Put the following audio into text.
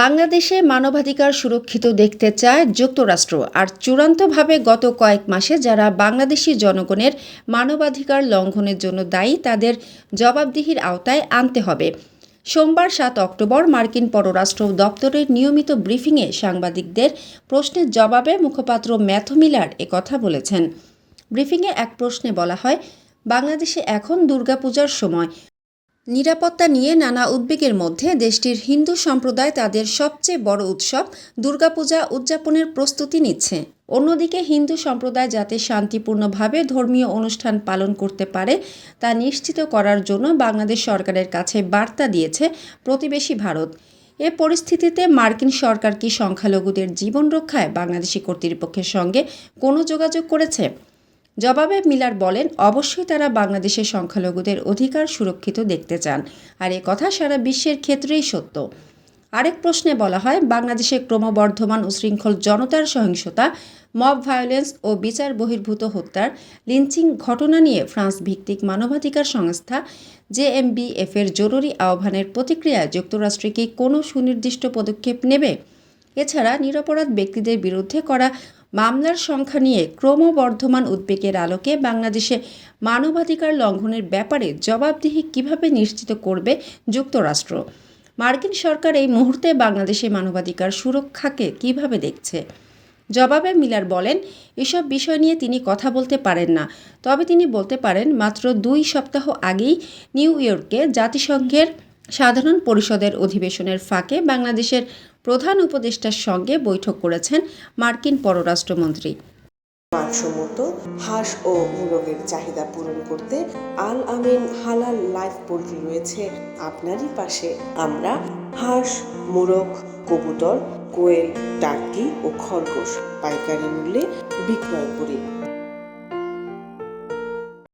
বাংলাদেশে মানবাধিকার সুরক্ষিত দেখতে চায় যুক্তরাষ্ট্র আর চূড়ান্তভাবে গত কয়েক মাসে যারা বাংলাদেশি জনগণের মানবাধিকার লঙ্ঘনের জন্য দায়ী, তাদের জবাবদিহির আওতায় আনতে হবে। সোমবার সাত অক্টোবর মার্কিন পররাষ্ট্র দপ্তরের নিয়মিত ব্রিফিংয়ে সাংবাদিকদের প্রশ্নের জবাবে মুখপাত্র ম্যাথু মিলার একথা বলেছেন। ব্রিফিংয়ে এক প্রশ্নে বলা হয়, বাংলাদেশে এখন দুর্গাপূজার সময়। নিরাপত্তা নিয়ে নানা উদ্বেগের মধ্যে দেশটির হিন্দু সম্প্রদায় তাদের সবচেয়ে বড় উৎসব দুর্গাপূজা উদযাপনের প্রস্তুতি নিচ্ছে। অন্যদিকে হিন্দু সম্প্রদায় যাতে শান্তিপূর্ণভাবে ধর্মীয় অনুষ্ঠান পালন করতে পারে, তা নিশ্চিত করার জন্য বাংলাদেশ সরকারের কাছে বার্তা দিয়েছে প্রতিবেশী ভারত। এ পরিস্থিতিতে মার্কিন সরকার কি সংখ্যালঘুদের জীবন রক্ষায় বাংলাদেশি কর্তৃপক্ষের সঙ্গে কোনো যোগাযোগ করেছে? জবাবে মিলার বলেন, অবশ্যই তারা বাংলাদেশের সংখ্যালঘুদের অধিকার সুরক্ষিত দেখতে চান। আর এ কথা সারা বিশ্বের ক্ষেত্রেই সত্য। আরেক প্রশ্নে বলা হয় বাংলাদেশে ক্রমবর্ধমান উশৃঙ্খল জনতার সহিংসতা, মব ভায়োলেন্স ও বিচার বহির্ভূত হত্যার লিঞ্চিং ঘটনা নিয়ে ফ্রান্স ভিত্তিক মানবাধিকার সংস্থা জেএমবিএফ এর জরুরি আহ্বানের প্রতিক্রিয়ায় যুক্তরাষ্ট্র কি কোনো সুনির্দিষ্ট পদক্ষেপ নেবে? এছাড়া নিরপরাধ ব্যক্তিদের বিরুদ্ধে করা মামলার সংখ্যা নিয়ে ক্রমবর্ধমান উদ্বেগের আলোকে বাংলাদেশে মানবাধিকার লঙ্ঘনের ব্যাপারে জবাবদিহি কীভাবে নিশ্চিত করবে যুক্তরাষ্ট্র? মার্কিন সরকার এই মুহূর্তে বাংলাদেশে মানবাধিকার সুরক্ষাকে কীভাবে দেখছে? জবাবে মিলার বলেন, এসব বিষয় নিয়ে তিনি কথা বলতে পারেন না। তবে তিনি বলতে পারেন, মাত্র দুই সপ্তাহ আগেই নিউ ইয়র্কে জাতিসংঘের সাধারণ পরিষদের অধিবেশনের ফাঁকে বাংলাদেশের প্রধান উপদেষ্টার সঙ্গে বৈঠক করেছেন মার্কিন পররাষ্ট্রমন্ত্রী। মানসম্মত, হাঁস ও মুরগের চাহিদা পূরণ করতে আল আমিন হালাল লাইফ পোল্ট্রি রয়েছে আপনারই পাশে। আমরা হাঁস, মুরগ, কবুতর, কোয়েল টার্কি ও খরগোশ পাইকারি মূল্যে বিক্রয় করি।